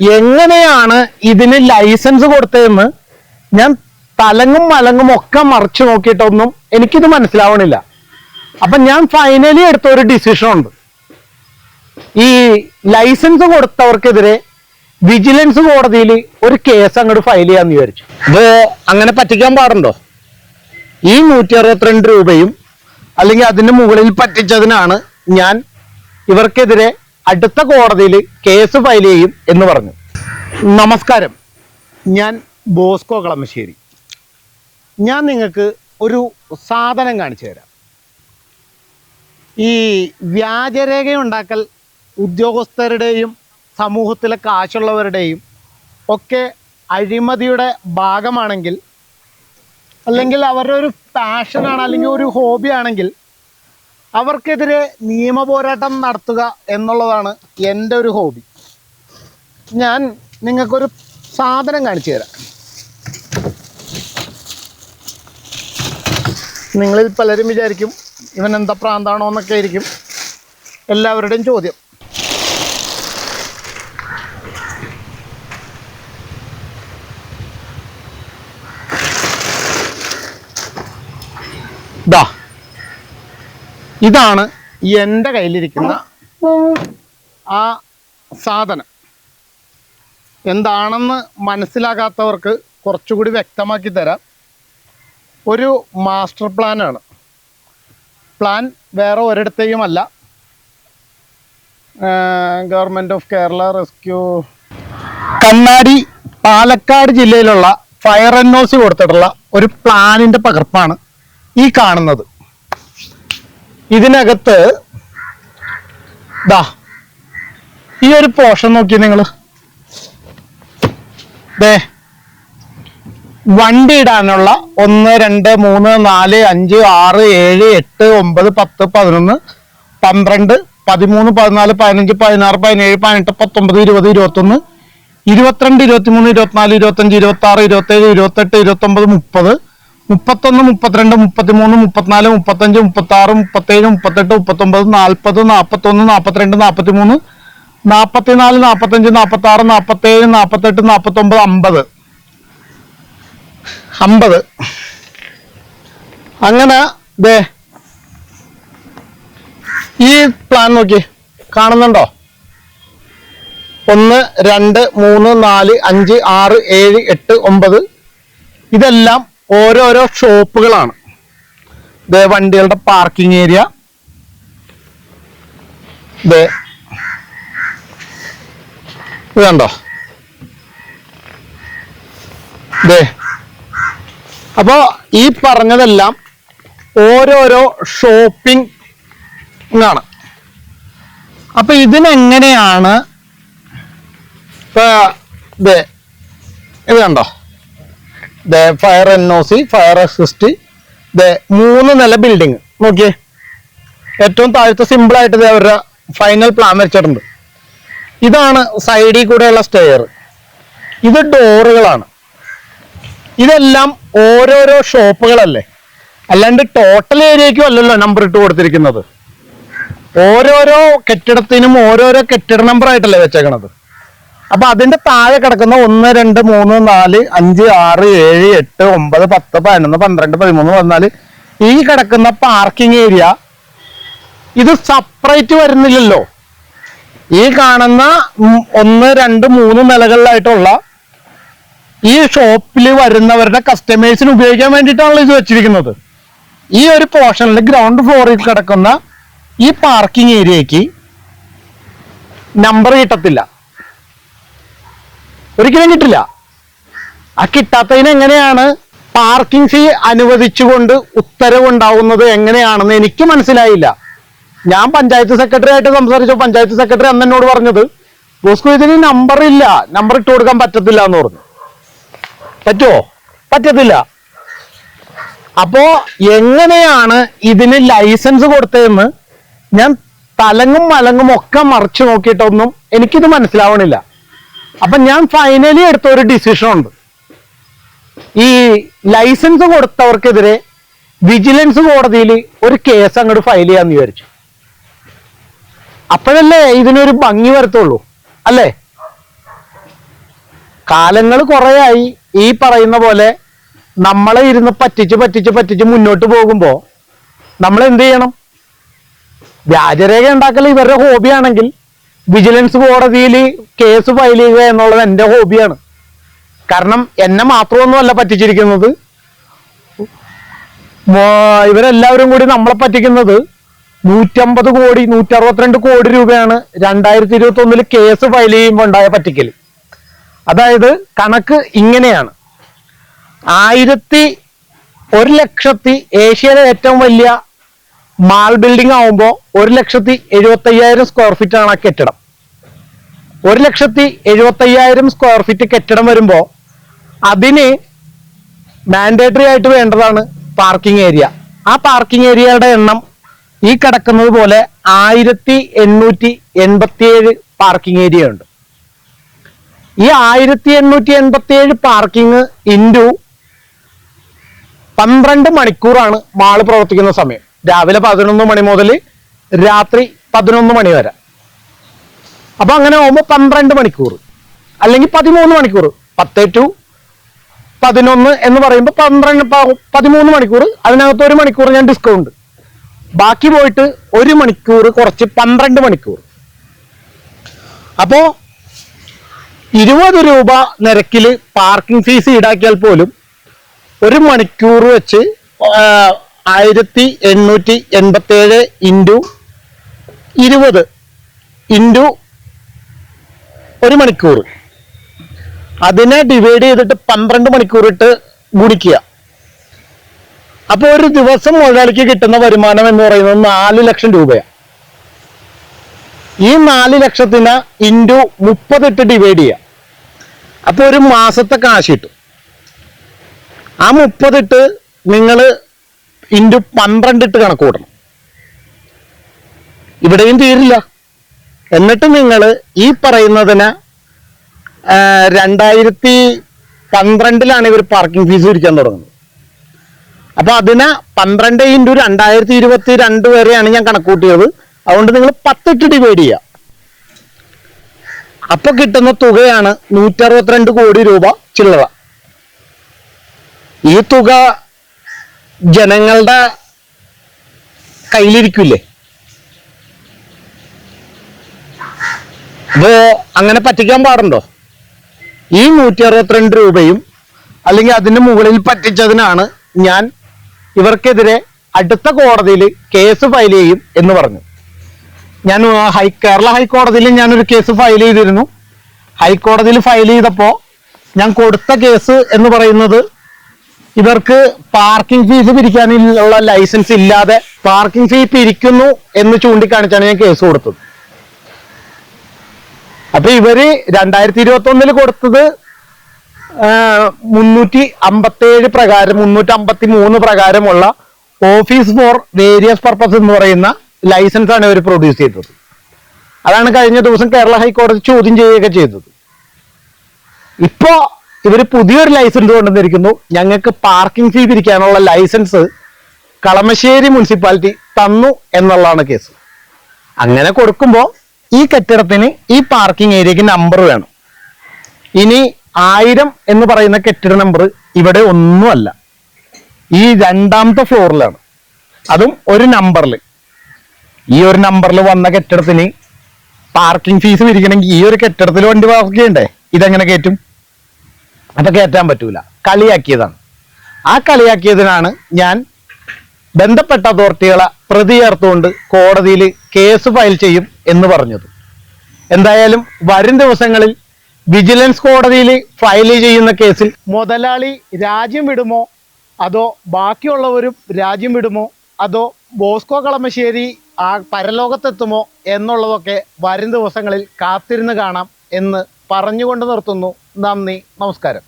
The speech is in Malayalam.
എങ്ങനെയാണ് ഇതിന് ലൈസൻസ് കൊടുത്തതെന്ന് ഞാൻ തലങ്ങും മലങ്ങും ഒക്കെ മറിച്ചു നോക്കിയിട്ടൊന്നും എനിക്കിത് മനസ്സിലാവണില്ല. അപ്പൊ ഞാൻ ഫൈനലി എടുത്ത ഒരു ഡിസിഷൻ ഉണ്ട്. ഈ ലൈസൻസ് കൊടുത്തവർക്കെതിരെ വിജിലൻസ് കോടതിയിൽ ഒരു കേസ് അങ്ങോട്ട് ഫയൽ ചെയ്യാന്ന് വിചാരിച്ചു. ഇത് അങ്ങനെ പറ്റിക്കാൻ പാടുണ്ടോ? ഈ നൂറ്റി അറുപത്തിരണ്ട് രൂപയും അല്ലെങ്കിൽ അതിന് മുകളിൽ പറ്റിച്ചതിനാണ് ഞാൻ ഇവർക്കെതിരെ അടുത്ത കോടതിയിൽ കേസ് ഫയൽ ചെയ്യും എന്ന് പറഞ്ഞു. നമസ്കാരം. ഞാൻ ബോസ്കോ കളമശ്ശേരി. ഞാൻ നിങ്ങൾക്ക് ഒരു സാധനം കാണിച്ചു തരാം. ഈ വ്യാജരേഖ ഉണ്ടാക്കൽ ഉദ്യോഗസ്ഥരുടെയും സമൂഹത്തിലെ കാശുള്ളവരുടെയും ഒക്കെ അഴിമതിയുടെ ഭാഗമാണെങ്കിൽ അല്ലെങ്കിൽ അവരുടെ ഒരു പാഷനാണ് അല്ലെങ്കിൽ ഒരു ഹോബി ആണെങ്കിൽ അവർക്കെതിരെ നിയമ പോരാട്ടം നടത്തുക എന്നുള്ളതാണ് എന്റെ ഒരു ഹോബി. ഞാൻ നിങ്ങൾക്കൊരു സാധനം കാണിച്ചു തരാം. നിങ്ങളിൽ പലരും വിചാരിക്കും ഇവൻ എന്താ പ്രാന്താണോ എന്നൊക്കെ ആയിരിക്കും. എല്ലാവരുടെയും ചോദ്യം. ദാ. ഇതാണ് എന്റെ കയ്യിലിരിക്കുന്ന ആ സാധനം. എന്താണെന്ന് മനസ്സിലാകാത്തവർക്ക് കുറച്ചുകൂടി വ്യക്തമാക്കി തരാം. ഒരു മാസ്റ്റർ പ്ലാനാണ്. പ്ലാൻ വേറെ ഒരിടത്തേക്കുമല്ല government of Kerala rescue. Kannadi Palakkad ജില്ലയിലുള്ള ഫയർ എൻ ഒ സി കൊടുത്തിട്ടുള്ള ഒരു പ്ലാനിന്റെ പകർപ്പാണ് ഈ കാണുന്നത്. ഇതിനകത്ത് ദാ ഈ ഒരു പോർഷൻ നോക്കി നിങ്ങൾ ദേ വണ്ടി ഇടാനുള്ള ഒന്ന് രണ്ട് മൂന്ന് നാല് അഞ്ച് ആറ് ഏഴ് എട്ട് ഒമ്പത് പത്ത് പതിനൊന്ന് പന്ത്രണ്ട് പതിമൂന്ന് പതിനാല് പതിനഞ്ച് പതിനാറ് പതിനേഴ് പതിനെട്ട് പത്തൊമ്പത് ഇരുപത് ഇരുപത്തൊന്ന് ഇരുപത്തിരണ്ട് ഇരുപത്തിമൂന്ന് ഇരുപത്തിനാല് ഇരുപത്തഞ്ച് ഇരുപത്തി ആറ് ഇരുപത്തേഴ് ഇരുപത്തെട്ട് ഇരുപത്തൊമ്പത് മുപ്പത് മുപ്പത്തൊന്ന് മുപ്പത്തിരണ്ട് മുപ്പത്തിമൂന്ന് മുപ്പത്തിനാല് മുപ്പത്തഞ്ച് മുപ്പത്തി ആറ് മുപ്പത്തേഴ് മുപ്പത്തെട്ട് മുപ്പത്തൊമ്പത് നാൽപ്പത് നാൽപ്പത്തൊന്ന് നാൽപ്പത്തിരണ്ട് നാൽപ്പത്തിമൂന്ന് നാൽപ്പത്തിനാല് നാൽപ്പത്തഞ്ച് നാൽപ്പത്തി ആറ് നാൽപ്പത്തേഴ് നാൽപ്പത്തെട്ട് നാൽപ്പത്തൊമ്പത് അമ്പത്. അമ്പത്. അങ്ങനെ ദേ ഈ പ്ലാൻ നോക്കി. കാണുന്നുണ്ടോ? ഒന്ന് രണ്ട് മൂന്ന് നാല് അഞ്ച് ആറ് ഏഴ് എട്ട് ഒമ്പത്. ഇതെല്ലാം ഓരോരോ ഷോപ്പുകളാണ്. ദേ വണ്ടികളുടെ പാർക്കിംഗ് ഏരിയ ദേ ഇത് കണ്ടോ? ദേ അപ്പോ ഈ പറഞ്ഞതെല്ലാം ഓരോരോ ഷോപ്പിംഗ് ആണ് അപ്പൊ ഇതിനെങ്ങനെയാണ് ദേ ഇത് കണ്ടോ? Fire N O C fire assist മൂന്ന് നില ബിൽഡിങ് നോക്കിയേ. ഏറ്റവും താഴത്തെ സിമ്പിൾ ആയിട്ട് ദേ അവരുടെ ഫൈനൽ പ്ലാൻ വെച്ചിട്ടുണ്ട് ഇതാണ് സൈഡിൽ കൂടെയുള്ള സ്റ്റെയർ ഇത് ഡോറുകളാണ് ഇതെല്ലാം ഓരോരോ ഷോപ്പുകളല്ലേ അല്ലാണ്ട് ടോട്ടൽ ഏരിയയ്ക്കും അല്ലല്ലോ നമ്പർ ഇട്ട് കൊടുത്തിരിക്കുന്നത്. ഓരോരോ കെട്ടിടത്തിനും ഓരോരോ കെട്ടിട നമ്പർ ആയിട്ടല്ലേ വെച്ചേക്കണത്. അപ്പൊ അതിന്റെ താഴെ കിടക്കുന്ന ഒന്ന് രണ്ട് മൂന്ന് നാല് അഞ്ച് ആറ് ഏഴ് എട്ട് ഒമ്പത് പത്ത് പതിനൊന്ന് പന്ത്രണ്ട് പതിമൂന്ന് പതിനാല് ഈ കിടക്കുന്ന പാർക്കിംഗ് ഏരിയ ഇത് സെപ്പറേറ്റ് വരുന്നില്ലല്ലോ. ഈ കാണുന്ന ഒന്ന് രണ്ട് മൂന്ന് നിലകളിലായിട്ടുള്ള ഈ ഷോപ്പിൽ വരുന്നവരുടെ കസ്റ്റമേഴ്സിന് ഉപയോഗിക്കാൻ വേണ്ടിയിട്ടാണല്ലോ ഇത് വെച്ചിരിക്കുന്നത്. ഈ ഒരു പോർഷനിൽ ഗ്രൗണ്ട് ഫ്ലോറിൽ കിടക്കുന്ന ഈ പാർക്കിംഗ് ഏരിയക്ക് നമ്പർ കിട്ടത്തില്ല. ഒരിക്കലും കിട്ടില്ല ആ കിട്ടാത്തതിന് എങ്ങനെയാണ് പാർക്കിംഗ് ഫീ അനുവദിച്ചുകൊണ്ട് ഉത്തരവുണ്ടാവുന്നത് എങ്ങനെയാണെന്ന് എനിക്ക് മനസ്സിലായില്ല. ഞാൻ പഞ്ചായത്ത് സെക്രട്ടറി ആയിട്ട് സംസാരിച്ചു പഞ്ചായത്ത് സെക്രട്ടറി അന്ന് എന്നോട് പറഞ്ഞത് ബോസ്കോ ഇതിന് നമ്പർ ഇല്ല. നമ്പർ ഇട്ട് കൊടുക്കാൻ പറ്റത്തില്ല എന്ന് പറഞ്ഞു. പറ്റുമോ പറ്റത്തില്ല. അപ്പോ എങ്ങനെയാണ് ഇതിന് ലൈസൻസ് കൊടുത്തതെന്ന് ഞാൻ തലങ്ങും മലങ്ങും ഒക്കെ മറിച്ചു നോക്കിയിട്ടൊന്നും എനിക്കിത് മനസ്സിലാവണില്ല. അപ്പൊ ഞാൻ ഫൈനലി എടുത്ത ഒരു ഡിസിഷൻ ഉണ്ട്. ഈ ലൈസൻസ് കൊടുത്തവർക്കെതിരെ വിജിലൻസ് കോടതിയിൽ ഒരു കേസ് അങ്ങോട്ട് ഫയൽ ചെയ്യാന്ന് വിചാരിച്ചു. അപ്പോഴല്ലേ ഇതിനൊരു ഭംഗി വരത്തുള്ളൂ അല്ലേ? കാലങ്ങൾ കുറേയായി ഈ പറയുന്ന പോലെ നമ്മളെ ഇരുന്ന് പറ്റിച്ച് പറ്റിച്ച് പറ്റിച്ച് മുന്നോട്ട് പോകുമ്പോൾ നമ്മൾ എന്ത് ചെയ്യണം? വ്യാജരേഖ ഉണ്ടാക്കൽ ഇവരുടെ ഹോബിയാണെങ്കിൽ വിജിലൻസ് കോടതിയിൽ കേസ് ഫയൽ ചെയ്യുക എന്നുള്ളത് എന്റെ ഹോബിയാണ് കാരണം എന്നെ മാത്രമൊന്നുമല്ല പറ്റിച്ചിരിക്കുന്നത്. ഇവരെല്ലാവരും കൂടി നമ്മളെ പറ്റിക്കുന്നത് നൂറ്റമ്പത് കോടി നൂറ്ററുപത്തിരണ്ട് കോടി രൂപയാണ് രണ്ടായിരത്തി ഇരുപത്തി ഒന്നിൽ കേസ് ഫയൽ ചെയ്യുമ്പോൾ ഉണ്ടായ പറ്റിക്കൽ അതായത് കണക്ക് ഇങ്ങനെയാണ്. ആയിരത്തി ഒരു ലക്ഷത്തി ഏഷ്യയിലെ ഏറ്റവും വലിയ മാൾ ബിൽഡിംഗ് ആവുമ്പോൾ ഒരു ലക്ഷത്തി എഴുപത്തി അയ്യായിരം സ്ക്വയർ ഫീറ്റ് ആണ് ആ കെട്ടിടം. ഒരു ലക്ഷത്തി എഴുപത്തി അയ്യായിരം സ്ക്വയർ ഫീറ്റ് കെട്ടിടം വരുമ്പോൾ അതിന് മാൻഡേറ്ററി ആയിട്ട് വേണ്ടതാണ് പാർക്കിംഗ് ഏരിയ ആ പാർക്കിംഗ് ഏരിയയുടെ എണ്ണം ഈ കിടക്കുന്നത് പോലെ ആയിരത്തി എണ്ണൂറ്റി എൺപത്തിയേഴ് പാർക്കിംഗ് ഏരിയ ഉണ്ട്. ഈ ആയിരത്തി എണ്ണൂറ്റി എൺപത്തിയേഴ് പാർക്കിംഗ് ഇന്റു പന്ത്രണ്ട് മണിക്കൂറാണ് മാൾ പ്രവർത്തിക്കുന്ന സമയം. രാവിലെ പതിനൊന്ന് മണി മുതൽ രാത്രി പതിനൊന്ന് മണി വരെ. അപ്പൊ അങ്ങനെ ആകുമ്പോൾ പന്ത്രണ്ട് മണിക്കൂർ. അല്ലെങ്കിൽ പതിമൂന്ന് മണിക്കൂർ. പത്ത് ടു പതിനൊന്ന് എന്ന് പറയുമ്പോൾ പന്ത്രണ്ട് പതിമൂന്ന് മണിക്കൂർ. അതിനകത്ത് ഒരു മണിക്കൂർ ഞാൻ ഡിസ്കൗണ്ട് ബാക്കി പോയിട്ട് ഒരു മണിക്കൂർ കുറച്ച് പന്ത്രണ്ട് മണിക്കൂർ. അപ്പോ ഇരുപത് രൂപ നിരക്കിൽ പാർക്കിംഗ് ഫീസ് ഈടാക്കിയാൽ പോലും ഒരു മണിക്കൂർ വെച്ച് ആയിരത്തി എണ്ണൂറ്റി എൺപത്തി ഏഴ് ഇന്റു ഇരുപത് ഇന്റു ഒരു മണിക്കൂർ. അതിനെ ഡിവൈഡ് ചെയ്തിട്ട് പന്ത്രണ്ട് മണിക്കൂർ ഇട്ട് ഗുണിക്കുക. അപ്പോൾ ഒരു ദിവസം മുതലാളിക്ക് കിട്ടുന്ന വരുമാനം എന്ന് പറയുന്നത് നാല് ലക്ഷം രൂപയാണ്. ഈ നാല് ലക്ഷത്തിന് ഇന്റു മുപ്പതിട്ട് ഡിവൈഡ് ചെയ്യുക. അപ്പോൾ ഒരു മാസത്തെ കാശ് കിട്ടും. ആ മുപ്പതിട്ട് നിങ്ങൾ ഇന്റു പന്ത്രണ്ട് ഇട്ട് കണക്ക് കൂട്ടണം. ഇവിടെയും തീരില്ല. എന്നിട്ട് നിങ്ങൾ ഈ പറയുന്നതിന് രണ്ടായിരത്തി പന്ത്രണ്ടിലാണ് ഇവർ പാർക്കിംഗ് ഫീസ് പിരിക്കാൻ തുടങ്ങുന്നത്. അപ്പോൾ അതിന് പന്ത്രണ്ട് ഇന്റു രണ്ടായിരത്തി ഇരുപത്തി രണ്ട് വരെയാണ് ഞാൻ കണക്കൂട്ടിയത്. അതുകൊണ്ട് നിങ്ങൾ പത്തിട്ട് ഡിവൈഡ് ചെയ്യുക അപ്പോൾ കിട്ടുന്ന തുകയാണ് നൂറ്ററുപത്തിരണ്ട് കോടി രൂപ ചില്ലറ. ഈ തുക ജനങ്ങളുടെ കയ്യിലിരിക്കില്ലേ? അപ്പോ അങ്ങനെ പറ്റിക്കാൻ പാടുണ്ടോ? ഈ നൂറ്റി അറുപത്തിരണ്ട് രൂപയും അല്ലെങ്കിൽ അതിന് മുകളിൽ പറ്റിച്ചതിനാണ് ഞാൻ ഇവർക്കെതിരെ അടുത്ത കോടതിയിൽ കേസ് ഫയൽ ചെയ്യും എന്ന് പറഞ്ഞു. ഞാൻ ഹൈ കേരള ഹൈക്കോടതിയിൽ ഞാനൊരു കേസ് ഫയൽ ചെയ്തിരുന്നു. ഹൈക്കോടതിയിൽ ഫയൽ ചെയ്തപ്പോൾ ഞാൻ കൊടുത്ത കേസ് എന്ന് പറയുന്നത് ഇവർക്ക് പാർക്കിംഗ് ഫീസ് പിരിക്കാനുള്ള ലൈസൻസ് ഇല്ലാതെ പാർക്കിംഗ് ഫീ പിരിക്കുന്നു എന്ന് ചൂണ്ടിക്കാണിച്ചാണ് ഞാൻ കേസ് കൊടുത്തത്. അപ്പൊ ഇവർ രണ്ടായിരത്തി ഇരുപത്തി ഒന്നിൽ കൊടുത്തത് മുന്നൂറ്റി അമ്പത്തേഴ് പ്രകാരം മുന്നൂറ്റി അമ്പത്തി മൂന്ന് പ്രകാരമുള്ള ഓഫീസ് ഫോർ വേരിയസ് പർപ്പസ് എന്ന് പറയുന്ന ലൈസൻസ് ആണ് ഇവർ പ്രൊഡ്യൂസ് ചെയ്തത്. അതാണ് കഴിഞ്ഞ ദിവസം കേരള ഹൈക്കോടതി ചോദ്യം ചെയ്യുകയൊക്കെ ചെയ്തത്. ഇപ്പോ ഇവർ പുതിയൊരു ലൈസൻസ് കൊണ്ടുവന്നിരിക്കുന്നു. ഞങ്ങൾക്ക് പാർക്കിംഗ് ഫീ പിരിക്കാനുള്ള ലൈസൻസ് കളമശ്ശേരി മുനിസിപ്പാലിറ്റി തന്നു എന്നുള്ളതാണ് കേസ് അങ്ങനെ കൊടുക്കുമ്പോൾ ഈ കെട്ടിടത്തിന് ഈ പാർക്കിംഗ് ഏരിയക്ക് നമ്പർ വേണം. ഇനി ആയിരം എന്ന് പറയുന്ന കെട്ടിട നമ്പർ ഇവിടെ ഒന്നുമല്ല. ഈ രണ്ടാമത്തെ ഫ്ലോറിലാണ് അതും ഒരു നമ്പറിൽ ഈ ഒരു നമ്പറിൽ വന്ന കെട്ടിടത്തിന് പാർക്കിംഗ് ഫീസ് വിരിക്കണമെങ്കിൽ ഈ ഒരു കെട്ടിടത്തിൽ വണ്ടി പാർക്ക് ചെയ്യണ്ടേ? ഇതെങ്ങനെ കയറ്റും? അപ്പൊ കയറ്റാൻ പറ്റൂല. കളിയാക്കിയതാണ്. ആ കളിയാക്കിയതിനാണ് ഞാൻ ബന്ധപ്പെട്ട അതോറിറ്റികളെ പ്രതി ചേർത്തുകൊണ്ട് കോടതിയിൽ കേസ് ഫയൽ ചെയ്യും എന്ന് പറഞ്ഞത്. എന്തായാലും വരും ദിവസങ്ങളിൽ വിജിലൻസ് കോടതിയിൽ ഫയൽ ചെയ്യുന്ന കേസിൽ മുതലാളി രാജ്യം വിടുമോ? അതോ ബാക്കിയുള്ളവരും രാജ്യം വിടുമോ? അതോ ബോസ്കോ കളമശ്ശേരി ആ പരലോകത്തെത്തുമോ എന്നുള്ളതൊക്കെ വരും ദിവസങ്ങളിൽ കാത്തിരുന്ന് കാണാം എന്ന് പറഞ്ഞുകൊണ്ട് നിർത്തുന്നു. നന്ദി നമസ്കാരം.